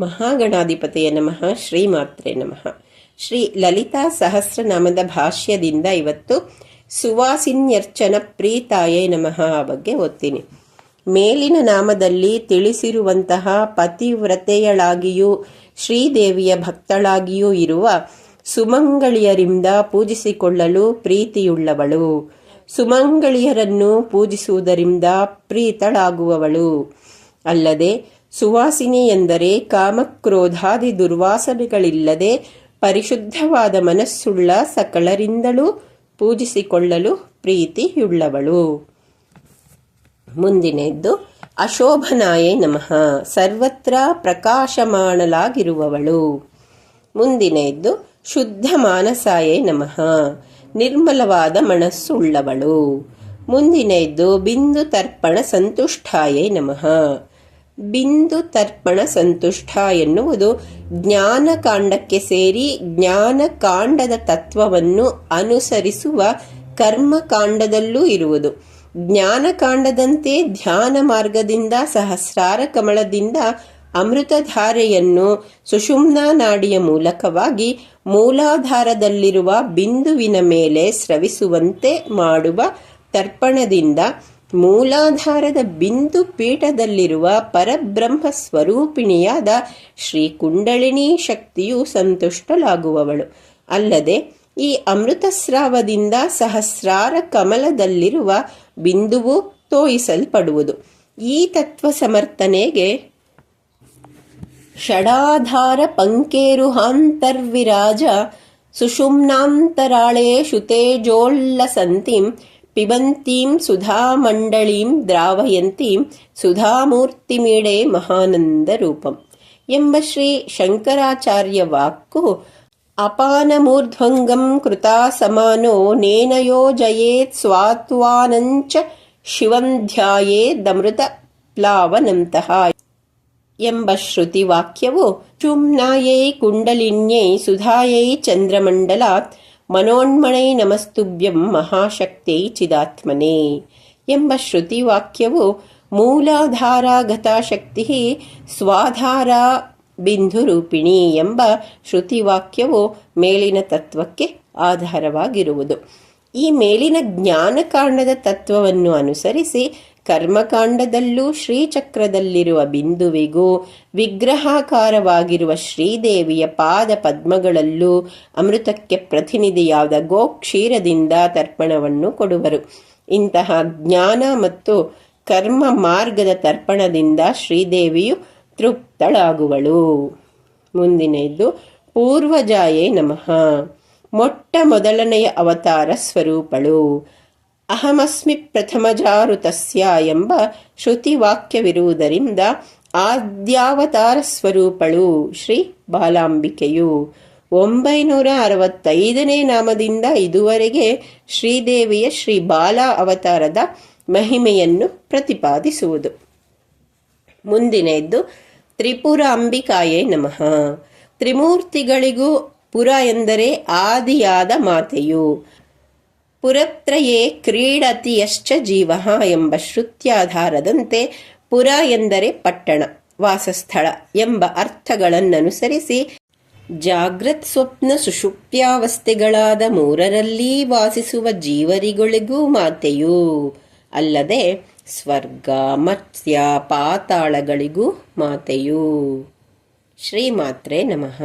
ಮಹಾಗಣಾಧಿಪತಿಯ ನಮಃ. ಶ್ರೀಮಾತ್ರೆ ನಮಃ. ಶ್ರೀ ಲಲಿತಾ ಸಹಸ್ರನಾಮದ ಭಾಷ್ಯದಿಂದ ಇವತ್ತು ಸುವಾಸಿನ್ಯರ್ಚನ ಪ್ರೀತಾಯೇ ನಮಃ ಬಗ್ಗೆ ಓದ್ತೀನಿ. ಮೇಲಿನ ನಾಮದಲ್ಲಿ ತಿಳಿಸಿರುವಂತಹ ಪತಿವ್ರತೆಯಳಾಗಿಯೂ, ಶ್ರೀದೇವಿಯ ಭಕ್ತಳಾಗಿಯೂ ಇರುವ ಸುಮಂಗಳಿಯರಿಂದ ಪೂಜಿಸಿಕೊಳ್ಳಲು ಪ್ರೀತಿಯುಳ್ಳವಳು. ಸುಮಂಗಳಿಯರನ್ನು ಪೂಜಿಸುವುದರಿಂದ ಪ್ರೀತಳಾಗುವವಳು. ಅಲ್ಲದೆ ಸುವಾಸಿನಿ ಎಂದರೆ ಕಾಮಕ್ರೋಧಾದಿ ದುರ್ವಾಸನೆಗಳಿಲ್ಲದೆ ಪರಿಶುದ್ಧವಾದ ಮನಸ್ಸುಳ್ಳ ಸಕಲರಿಂದಲೂ ಪೂಜಿಸಿಕೊಳ್ಳಲು ಪ್ರೀತಿಯುಳ್ಳವಳು. ಮುಂದಿನದ್ದು, ಅಶೋಭನಾಯೇ ನಮಃ. ಸರ್ವತ್ರ ಪ್ರಕಾಶಮಾನಲಾಗಿರುವವಳು ಮುಂದಿನದ್ದು, ಶುದ್ಧ ಮಾನಸಾಯೇ ನಮಃ. ನಿರ್ಮಲವಾದ ಮನಸ್ಸುಳ್ಳವಳು. ಮುಂದಿನದ್ದು, ಬಿಂದು ತರ್ಪಣ ಸಂತುಷ್ಟಾಯೇ ನಮಃ. ಬಿಂದು ತರ್ಪಣ ಸಂತುಷ್ಟ ಎನ್ನುವುದು ಜ್ಞಾನಕಾಂಡಕ್ಕೆ ಸೇರಿ ಜ್ಞಾನಕಾಂಡದ ತತ್ವವನ್ನು ಅನುಸರಿಸುವ ಕರ್ಮಕಾಂಡದಲ್ಲೂ ಇರುವುದು. ಜ್ಞಾನಕಾಂಡದಂತೆ ಧ್ಯಾನ ಮಾರ್ಗದಿಂದ ಸಹಸ್ರಾರ ಕಮಲದಿಂದ ಅಮೃತಧಾರೆಯನ್ನು ಸುಷುಮ್ನಾ ನಾಡಿಯ ಮೂಲಕವಾಗಿ ಮೂಲಾಧಾರದಲ್ಲಿರುವ ಬಿಂದುವಿನ ಮೇಲೆ ಸ್ರವಿಸುವಂತೆ ಮಾಡುವ ತರ್ಪಣದಿಂದ ಮೂಲಾಧಾರದ ಬಿಂದು ಪೀಠದಲ್ಲಿರುವ ಪರಬ್ರಹ್ಮ ಸ್ವರೂಪಿಣಿಯಾದ ಶ್ರೀ ಕುಂಡಳಿನಿ ಶಕ್ತಿಯು ಸಂತುಷ್ಟಲಾಗುವವಳು ಅಲ್ಲದೆ, ಈ ಅಮೃತಸ್ರಾವದಿಂದ ಸಹಸ್ರಾರ ಕಮಲದಲ್ಲಿರುವ ಬಿಂದುವು ತೋಯಿಸಲ್ಪಡುವುದು. ಈ ತತ್ವ ಸಮರ್ಥನೆಗೆ ಷಡಾಧಾರ ಪಂಕೇರುಹಾಂತರ್ವಿರಾಜ ಸುಷುಮ್ನಾಂತರಾಳೇ ಶುತೇಜೋಲ್ಲಸಂತಿಂ ಪಿಬಂತೀಂ ಸುಧಾಮಂಡಳೀಂ ದ್ರಾವಯಂತೀಂ ಸುಧಾಮೂರ್ತಿಮೀಡೆ ಮಹಾನಂದ ರೂಪಂ ಎಂಬ ಶ್ರೀ ಶಂಕರಾಚಾರ್ಯ ವಾಕ್ಕು ಅಪಾನಮೂರ್ಧ್ವಂಗಂ ಕೃತಾ ಸಮಾನೋ ನೇನಯೋಜಯೇತ್ ಸ್ವಾತ್ವಾನಂಚ ಶಿವಂಧ್ಯಾಯೇದಮೃತ ಪ್ಲಾವನಂತಹ ಎಂಬ ಶ್ರುತಿ ವಾಕ್ಯವು ಚುಮ್ನಾಯೈ ಕುಂಡಲಿನ್ಯೈ ಸುಧಾಯೈ ಚಂದ್ರಮಂಡಲಾತ್ ಮನೋನ್ಮಣೈ ನಮಸ್ತುಭ್ಯಂ ಮಹಾಶಕ್ತಿ ಚಿದಾತ್ಮನೆ ಎಂಬ ಶ್ರುತಿ ವಾಕ್ಯವು ಮೂಲಾಧಾರಾಗತ ಶಕ್ತಿ ಸ್ವಾಧಾರ ಬಿಂದು ರೂಪಿಣಿ ಎಂಬ ಶ್ರುತಿವಾಕ್ಯವು ಮೇಲಿನ ತತ್ವಕ್ಕೆ ಆಧಾರವಾಗಿರುವುದು. ಈ ಮೇಲಿನ ಜ್ಞಾನಕಾಂಡದ ತತ್ವವನ್ನು ಅನುಸರಿಸಿ ಕರ್ಮಕಾಂಡದಲ್ಲೂ ಶ್ರೀಚಕ್ರದಲ್ಲಿರುವ ಬಿಂದುವಿಗೂ ವಿಗ್ರಹಾಕಾರವಾಗಿರುವ ಶ್ರೀದೇವಿಯ ಪಾದ ಪದ್ಮಗಳಲ್ಲೂ ಅಮೃತಕ್ಕೆ ಪ್ರತಿನಿಧಿಯಾದ ಗೋಕ್ಷೀರದಿಂದ ತರ್ಪಣವನ್ನು ಕೊಡುವರು. ಇಂತಹ ಜ್ಞಾನ ಮತ್ತು ಕರ್ಮ ಮಾರ್ಗದ ತರ್ಪಣದಿಂದ ಶ್ರೀದೇವಿಯು ತೃಪ್ತಳಾಗುವಳು. ಮುಂದಿನದ್ದು ಪೂರ್ವಜಾಯೇ ನಮಃ. ಮೊಟ್ಟ ಮೊದಲನೆಯ ಅವತಾರ ಸ್ವರೂಪಳು. ಅಹಮಸ್ಮಿ ಪ್ರಥಮಜಾರುತಸ್ಯ ಎಂಬ ಶ್ರುತಿವಾಕ್ಯವಿರುವುದರಿಂದ ಆದ್ಯಾವತಾರ ಸ್ವರೂಪಳು ಶ್ರೀ ಬಾಲಾಂಬಿಕೆಯು. ಒಂಬೈನೂರ ಅರವತ್ತೈದನೇ ನಾಮದಿಂದ ಇದುವರೆಗೆ ಶ್ರೀದೇವಿಯ ಶ್ರೀ ಬಾಲಾ ಅವತಾರದ ಮಹಿಮೆಯನ್ನು ಪ್ರತಿಪಾದಿಸುವುದು. ಮುಂದಿನದ್ದು ತ್ರಿಪುರ ಅಂಬಿಕಾಯೇ ನಮಃ. ತ್ರಿಮೂರ್ತಿಗಳಿಗೂ ಪುರ ಎಂದರೆ ಆದಿಯಾದ ಮಾತೆಯು. ಪುರತ್ರಯೇ ಕ್ರೀಡತಿಯಶ್ಚ ಜೀವ ಎಂಬ ಶ್ರುತ್ಯಾಧಾರದಂತೆ ಪುರ ಎಂದರೆ ಪಟ್ಟಣ, ವಾಸಸ್ಥಳ ಎಂಬ ಅರ್ಥಗಳನ್ನನುಸರಿಸಿ ಜಾಗ್ರತ್ ಸ್ವಪ್ನ ಸುಷುಪ್ತ್ಯಾವಸ್ಥೆಗಳಾದ ಮೂರರಲ್ಲಿ ವಾಸಿಸುವ ಜೀವರಿಗಳಿಗೂ ಮಾತೆಯು. ಅಲ್ಲದೆ ಸ್ವರ್ಗ, ಮತ್ಸ್ಯ, ಪಾತಾಳಗಳಿಗೂ ಮಾತೆಯು. ಶ್ರೀಮಾತ್ರೆ ನಮಃ.